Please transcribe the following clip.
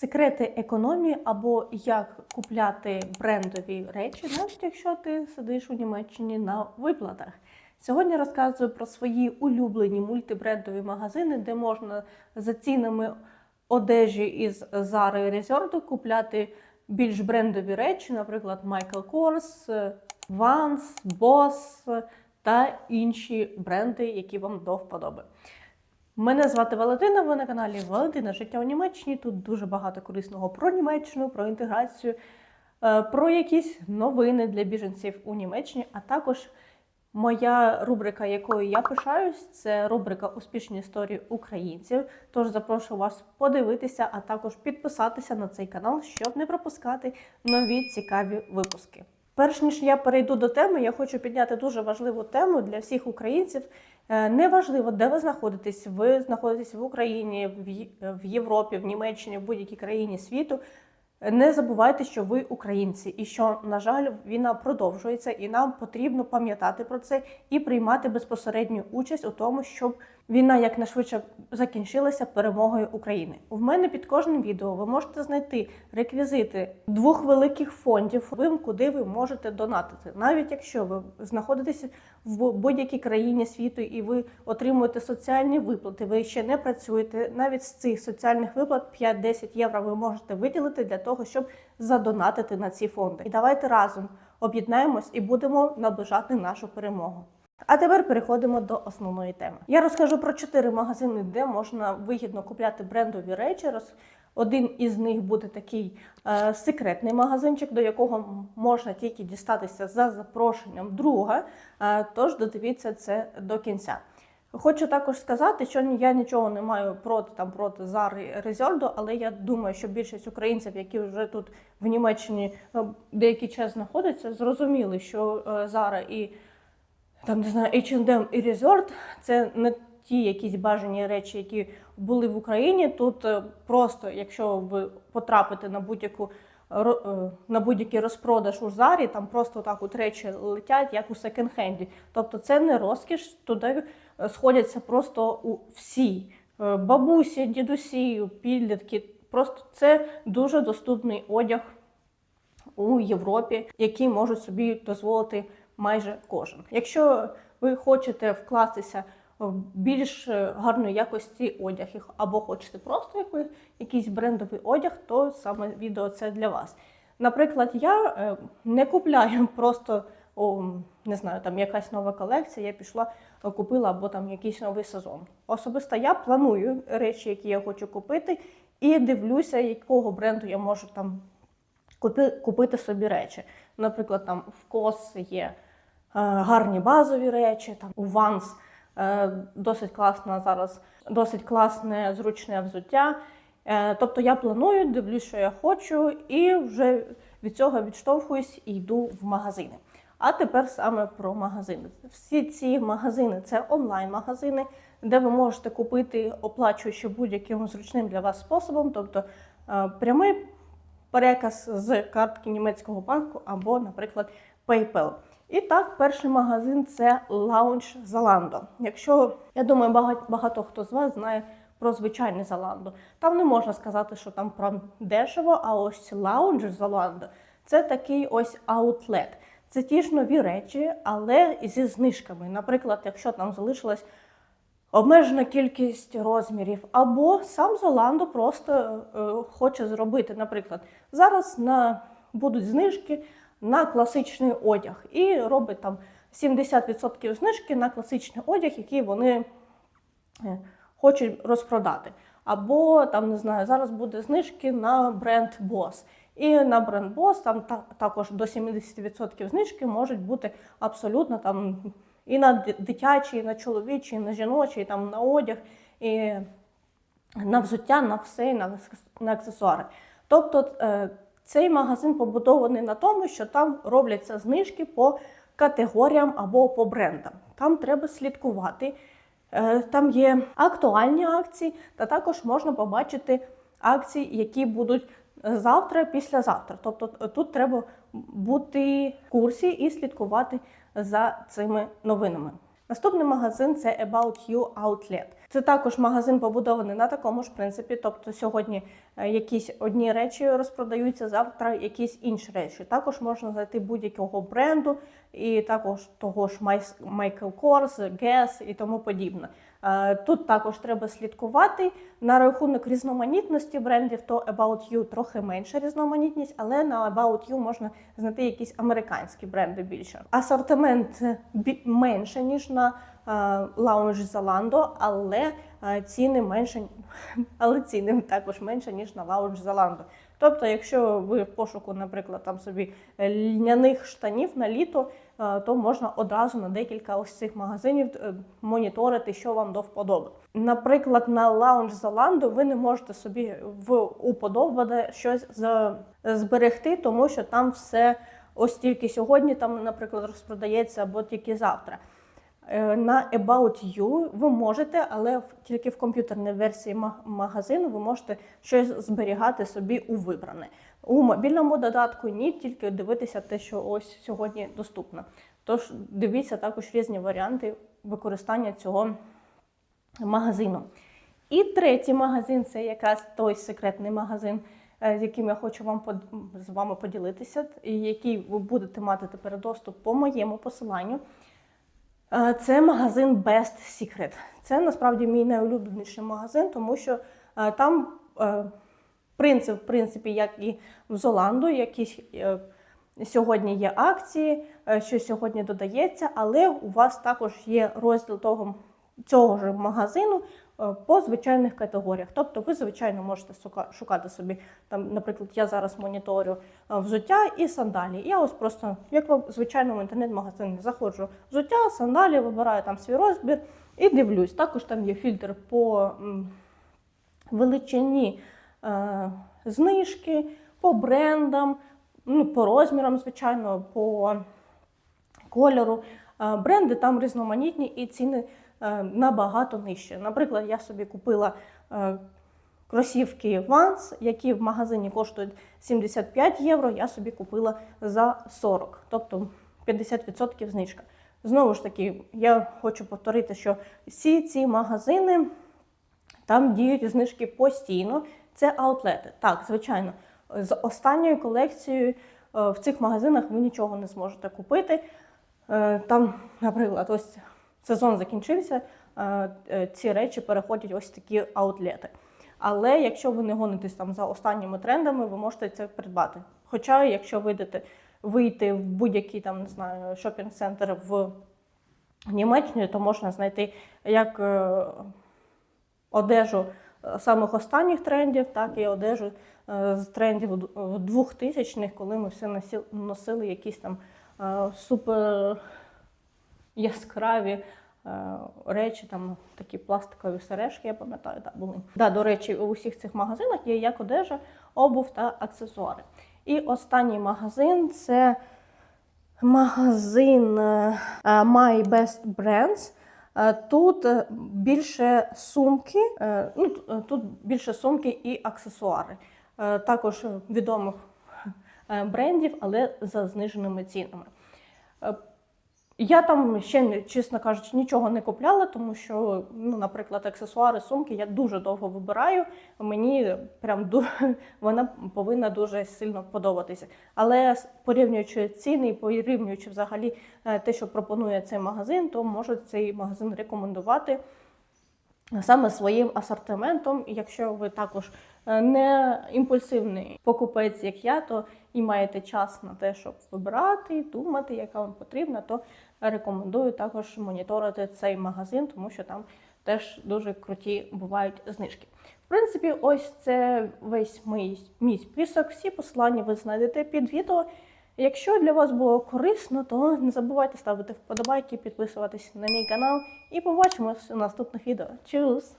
Секрети економії або як купляти брендові речі, навіть якщо ти сидиш у Німеччині на виплатах. Сьогодні розказую про свої улюблені мультибрендові магазини, де можна за цінами одежі із Zara і купляти більш брендові речі, наприклад, Michael Kors, Vans, Boss та інші бренди, які вам до вподоби. Мене звати Валентина, ви на каналі Валентина Життя у Німеччині. Тут дуже багато корисного про Німеччину, про інтеграцію, е, про якісь новини для біженців у Німеччині, а також моя рубрика, якою я пишаюсь, це рубрика Успішні історії українців. Тож запрошую вас подивитися, а також підписатися на цей канал, щоб не пропускати нові цікаві випуски. Перш ніж я перейду до теми, я хочу підняти дуже важливу тему для всіх українців. Е, Неважливо, де ви знаходитесь, ви знаходитесь в Україні, в Європі, в Німеччині, в будь-якій країні світу. Не забувайте, що ви українці, і що, на жаль, війна продовжується, і нам потрібно пам'ятати про це і приймати безпосередню участь у тому, щоб війна якнайшвидше закінчилася перемогою України. У мене під кожним відео ви можете знайти реквізити двох великих фондів, ви- куди ви можете донатити. Навіть якщо ви знаходитеся в будь-якій країні світу і ви отримуєте соціальні виплати, ви ще не працюєте. Навіть з цих соціальних виплат 5-10 євро ви можете виділити для того, щоб задонатити на ці фонди. І давайте разом об'єднаємось і будемо наближати нашу перемогу. А тепер переходимо до основної теми. Я розкажу про чотири магазини, де можна вигідно купляти брендові речі. Один із них буде такий е, секретний магазинчик, до якого можна тільки дістатися за запрошенням друга. Е, тож додивіться це до кінця. Хочу також сказати, що я нічого не маю проти там проти Зари Резерду, але я думаю, що більшість українців, які вже тут в Німеччині е, деякий час знаходяться, зрозуміли, що е, Зара і там не знаю, H&M і Resort – це не ті якісь бажані речі, які були в Україні. Тут е, просто, якщо ви потрапите на будь-яку ро- е, на будь-який розпродаж у зарі, там просто так от речі летять, як у секонд-хенді. Тобто це не розкіш, туди е, сходяться просто у всі Е, бабусі, дідусі, підлітки. Просто це дуже доступний одяг у Європі, які можуть собі дозволити майже кожен. Якщо ви хочете вкластися в більш гарної якості одяг або хочете просто якийсь брендовий одяг, то саме відео це для вас. Наприклад, я е, не купляю просто о, не знаю, там якась нова колекція, я пішла, е, купила або там якийсь новий сезон. Особисто я планую речі, які я хочу купити, і дивлюся, якого бренду я можу там купити собі речі. Наприклад, там в Кос є гарні базові речі, там у Ванс е, досить класна зараз, досить класне зручне взуття. Е, тобто я планую, дивлюсь, що я хочу, і вже від цього відштовхуюсь і йду в магазини. А тепер саме про магазини. Всі ці магазини це онлайн-магазини, де ви можете купити, оплачуючи будь-яким зручним для вас способом, тобто е, прямий переказ з картки німецького банку або, наприклад, PayPal. І так, перший магазин це Lounge Zalando. Якщо я думаю, багато, багато хто з вас знає про звичайний Zalando. Там не можна сказати, що там прям дешево, а ось Lounge Zalando – це такий ось аутлет. Це ті ж нові речі, але зі знижками. Наприклад, якщо там залишилась обмежена кількість розмірів, або сам Золандо просто е, хоче зробити, наприклад, зараз на будуть знижки на класичний одяг, і робить там 70% знижки на класичний одяг, який вони е, хочуть розпродати. Або там не знаю, зараз буде знижки на бренд Boss. І на бренд Boss там також до 70% знижки можуть бути абсолютно там і на ди- дитячий, і на чоловічий, і на жіночий, там на одяг, і на взуття, на все, і на, на аксесуари. Тобто е, цей магазин побудований на тому, що там робляться знижки по категоріям або по брендам. Там треба слідкувати. Е, Там є актуальні акції, та також можна побачити акції, які будуть завтра, післязавтра. Тобто е, тут треба бути в курсі і слідкувати за цими новинами. Наступний магазин це About You Outlet. Це також магазин побудований на такому ж принципі. Тобто сьогодні е, якісь одні речі розпродаються, завтра якісь інші речі. Також можна знайти будь-якого бренду, і також того ж Майкл Kors, Guess і тому подібне. Е, Тут також треба слідкувати на рахунок різноманітності брендів, то About You трохи менша різноманітність, але на About You можна знайти якісь американські бренди більше. Асортимент е, менше ніж на е, Lounge Zalando, але е, ціни менше, але ціни також менше ніж на Lounge Zalando. Тобто, якщо ви в пошуку, наприклад, там собі е, льняних штанів на літо, е, то можна одразу на декілька ось цих магазинів е, моніторити, що вам до вподоби. Наприклад, на Lounge Zalando ви не можете собі в уподобане щось зберегти, тому що там все ось тільки сьогодні, там, наприклад, розпродається або тільки завтра. Е, На About You ви можете, але тільки в комп'ютерній версії магазину ви можете щось зберігати собі у вибране. У мобільному додатку ні, тільки дивитися те, що ось сьогодні доступно. Тож дивіться також різні варіанти використання цього магазину. І третій магазин це якраз той секретний магазин, е, з яким я хочу вам з вами поділитися, і який ви будете мати тепер доступ по моєму посиланню. Е, Це магазин Best Secret. Це насправді мій найулюбленіший магазин, тому що е, там принцип, в принципі, як і в Золанду, якісь е, сьогодні є акції, е, що сьогодні додається, але у вас також є розділ того, цього ж магазину е, по звичайних категоріях. Тобто ви, звичайно, можете шукати собі, там, наприклад, я зараз моніторю взуття і сандалі. Я ось просто, як в звичайному інтернет-магазині, заходжу взуття, сандалі, вибираю там свій розбір і дивлюсь. Також там є фільтр по величині знижки, по брендам, ну, по розмірам, звичайно, по кольору. Е, Бренди там різноманітні і ціни е, набагато нижчі. Наприклад, я собі купила е, кросівки Vans, які в магазині коштують 75 євро, я собі купила за 40, тобто 50% знижка. Знову ж таки, я хочу повторити, що всі ці магазини там діють знижки постійно. Це аутлети. Так, звичайно, з останньою колекцією е, в цих магазинах ви нічого не зможете купити. Е, Там, наприклад, ось сезон закінчився, е, ці речі переходять ось такі аутлети. Але якщо ви не гонитесь там за останніми трендами, ви можете це придбати. Хоча, якщо вийдете вийти в будь-який там, не знаю, шопінг-центр в Німеччині, то можна знайти як одежу самих останніх трендів, так і одежу е, з трендів 2000-х, коли ми все носили якісь там е, супер яскраві е, речі, там такі пластикові сережки, я пам'ятаю, так були. Да, до речі, у всіх цих магазинах є як одежа, обув та аксесуари. І останній магазин це магазин My Best Brands. Е, Тут е, більше сумки, е, ну, тут більше сумки і аксесуари. Також відомих брендів, але за зниженими цінами. Я там ще, чесно кажучи, нічого не купляла, тому що, ну, наприклад, аксесуари, сумки я дуже довго вибираю. Мені прям ду- вона повинна дуже сильно подобатися. Але порівнюючи ціни порівнюючи взагалі е, те, що пропонує цей магазин, то можу цей магазин рекомендувати саме своїм асортиментом. І якщо ви також е, не імпульсивний покупець, як я, то і маєте час на те, щоб вибирати, думати, яка вам потрібна, то рекомендую також моніторити цей магазин, тому що там теж дуже круті бувають знижки. В принципі, ось це весь мій, мій список. Всі посилання ви знайдете під відео. Якщо для вас було корисно, то не забувайте ставити вподобайки, підписуватись на мій канал і побачимось у наступних відео. Чус!